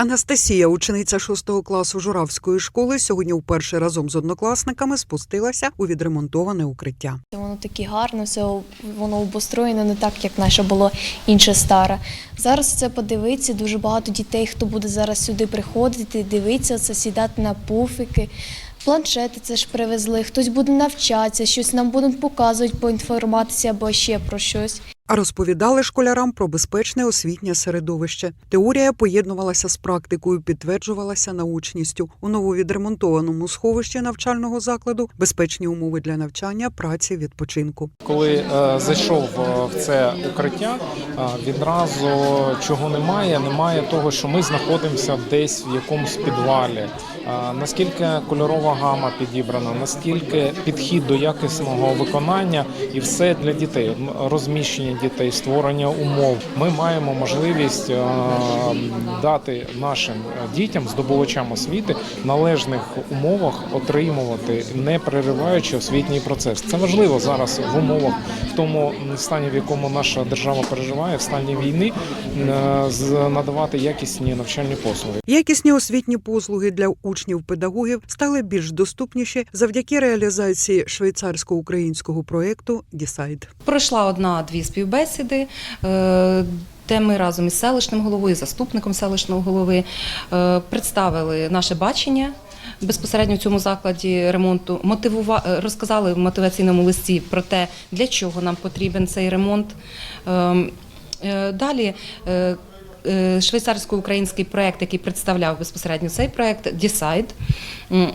Анастасія, учениця 6 класу Журавської школи, сьогодні вперше разом з однокласниками спустилася у відремонтоване укриття. Воно таке гарне, все воно обустроєне не так, як наше було інше старе. Зараз це подивитися, дуже багато дітей, хто буде зараз сюди приходити, дивитися це, сідати на пуфики. Планшети це ж привезли, хтось буде навчатися, щось нам будуть показувати по інформації або ще про щось. А розповідали школярам про безпечне освітнє середовище. Теорія поєднувалася з практикою, підтверджувалася научністю. У нововідремонтованому сховищі навчального закладу безпечні умови для навчання, праці, відпочинку. Коли е, зайшов е, в це укриття, е, відразу чого немає, немає того, що ми знаходимося десь в якомусь підвалі. Е, наскільки кольорова гама підібрана, наскільки підхід до якісного виконання і все для дітей, розміщення дітей, створення умов. Ми маємо можливість е, дати нашим дітям, здобувачам освіти, в належних умовах отримувати, не перериваючи освітній процес. Це важливо зараз в умовах, в тому стані, в якому наша держава переживає, в стані війни, е, з- надавати якісні навчальні послуги. Якісні освітні послуги для учнів-педагогів стали більш доступніші завдяки реалізації швейцарсько-українського проєкту «Дісайд». Пройшла одна-дві співбесіди. е, Де ми разом із селищним головою, заступником селищного голови е, представили наше бачення безпосередньо в цьому закладі ремонту. Мотивува... е, розказали в мотиваційному листі про те, для чого нам потрібен цей ремонт. Ем, Далі швейцарсько-український проект, який представляв безпосередньо цей проект Е,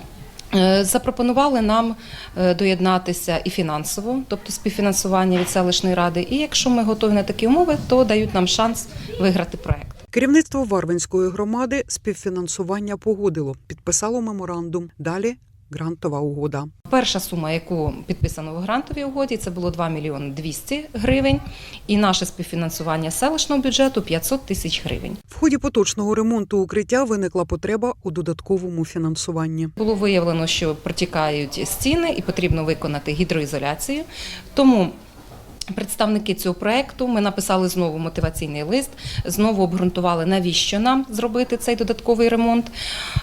Запропонували нам е, доєднатися і фінансово, тобто співфінансування від селищної ради. І якщо ми готові на такі умови, то дають нам шанс виграти проект. Керівництво Варвинської громади співфінансування погодило, підписало меморандум. Далі грантова угода. Перша сума, яку підписано в грантовій угоді, це було 2 мільйони 200 гривень, і наше співфінансування селищного бюджету 500 тисяч гривень. В ході поточного ремонту укриття виникла потреба у додатковому фінансуванні. Було виявлено, що протікають стіни і потрібно виконати гідроізоляцію. Тому представники цього проекту ми написали знову мотиваційний лист, знову обґрунтували, навіщо нам зробити цей додатковий ремонт.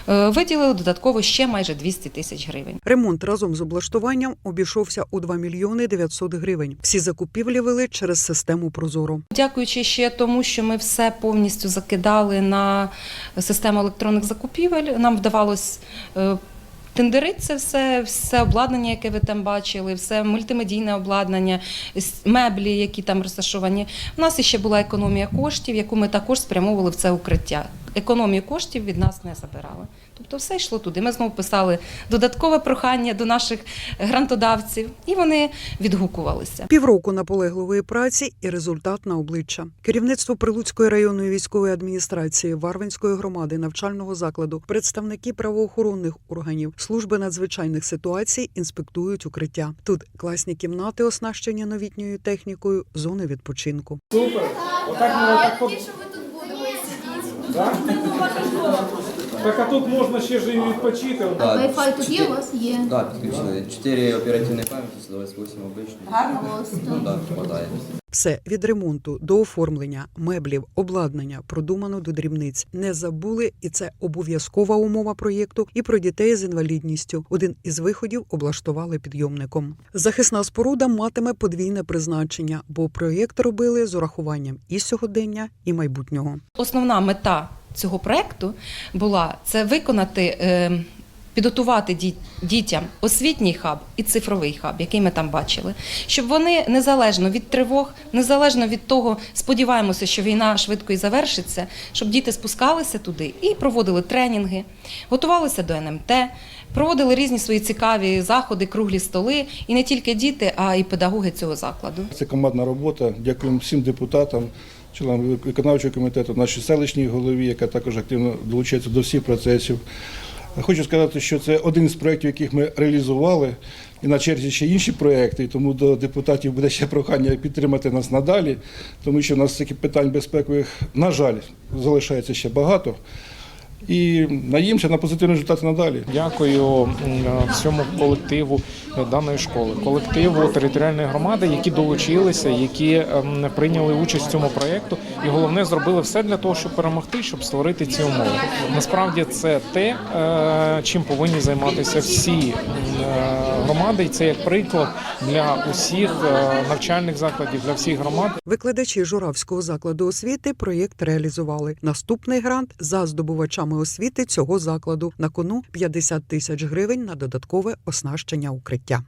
Е, Виділили додатково ще майже 200 тисяч гривень. Ремонт разом з облаштуванням обійшовся у 2 мільйони 900 гривень. Всі закупівлі вели через систему Прозоро. Дякуючи ще тому, що ми все повністю закидали на систему електронних закупівель, нам вдавалось. Е, це все, все обладнання, яке ви там бачили, все мультимедійне обладнання, меблі, які там розташовані. У нас ще була економія коштів, яку ми також спрямовували в це укриття. Економію коштів від нас не забирали. Тобто все йшло туди. Ми знову писали додаткове прохання до наших грантодавців, і вони відгукувалися. Півроку наполегливої праці і результат на обличчя. Керівництво Прилуцької районної військової адміністрації Варвинської громади навчального закладу, представники правоохоронних органів, служби надзвичайних ситуацій інспектують укриття. Тут класні кімнати, оснащені новітньою технікою, зони відпочинку. Супер! Отак ми отак от... Так а тут можна ще ж і відпочити. Да, Wi-Fi тут є у вас? Є. Да, підключили. 4 оперативні пам'яті, 128 обичні. Ну да, хватає. Все від ремонту до оформлення, меблів, обладнання продумано до дрібниць. Не забули, і це обов'язкова умова проєкту. І про дітей з інвалідністю. Один із виходів облаштували підйомником. Захисна споруда матиме подвійне призначення, бо проєкт робили з урахуванням і сьогодення, і майбутнього. Основна мета цього проекту була це виконати. е, Підготувати дітям освітній хаб і цифровий хаб, який ми там бачили, щоб вони незалежно від тривог, незалежно від того, сподіваємося, що війна швидко і завершиться, щоб діти спускалися туди і проводили тренінги, готувалися до НМТ, проводили різні свої цікаві заходи, круглі столи, і не тільки діти, а й педагоги цього закладу. Це командна робота. Дякуємо всім депутатам, членам виконавчого комітету, нашій селищній голові, яка також активно долучається до всіх процесів. Хочу сказати, що це один з проєктів, яких ми реалізували, і на черзі ще інші проєкти, тому до депутатів буде ще прохання підтримати нас надалі, тому що у нас таких питань безпекових, на жаль, залишається ще багато. І надіємося на позитивні результати надалі. Дякую е, всьому колективу е, даної школи, колективу територіальної громади, які долучилися, які ем, прийняли участь в цьому проєкту, і головне зробили все для того, щоб перемогти, щоб створити ці умови. Насправді це те, е, чим повинні займатися всі е, громади, і це як приклад для усіх е, навчальних закладів, для всіх громад. Викладачі Журавського закладу освіти проєкт реалізували. Наступний грант за здобувачами освіти цього закладу на кону 50 тисяч гривень на додаткове оснащення укриття.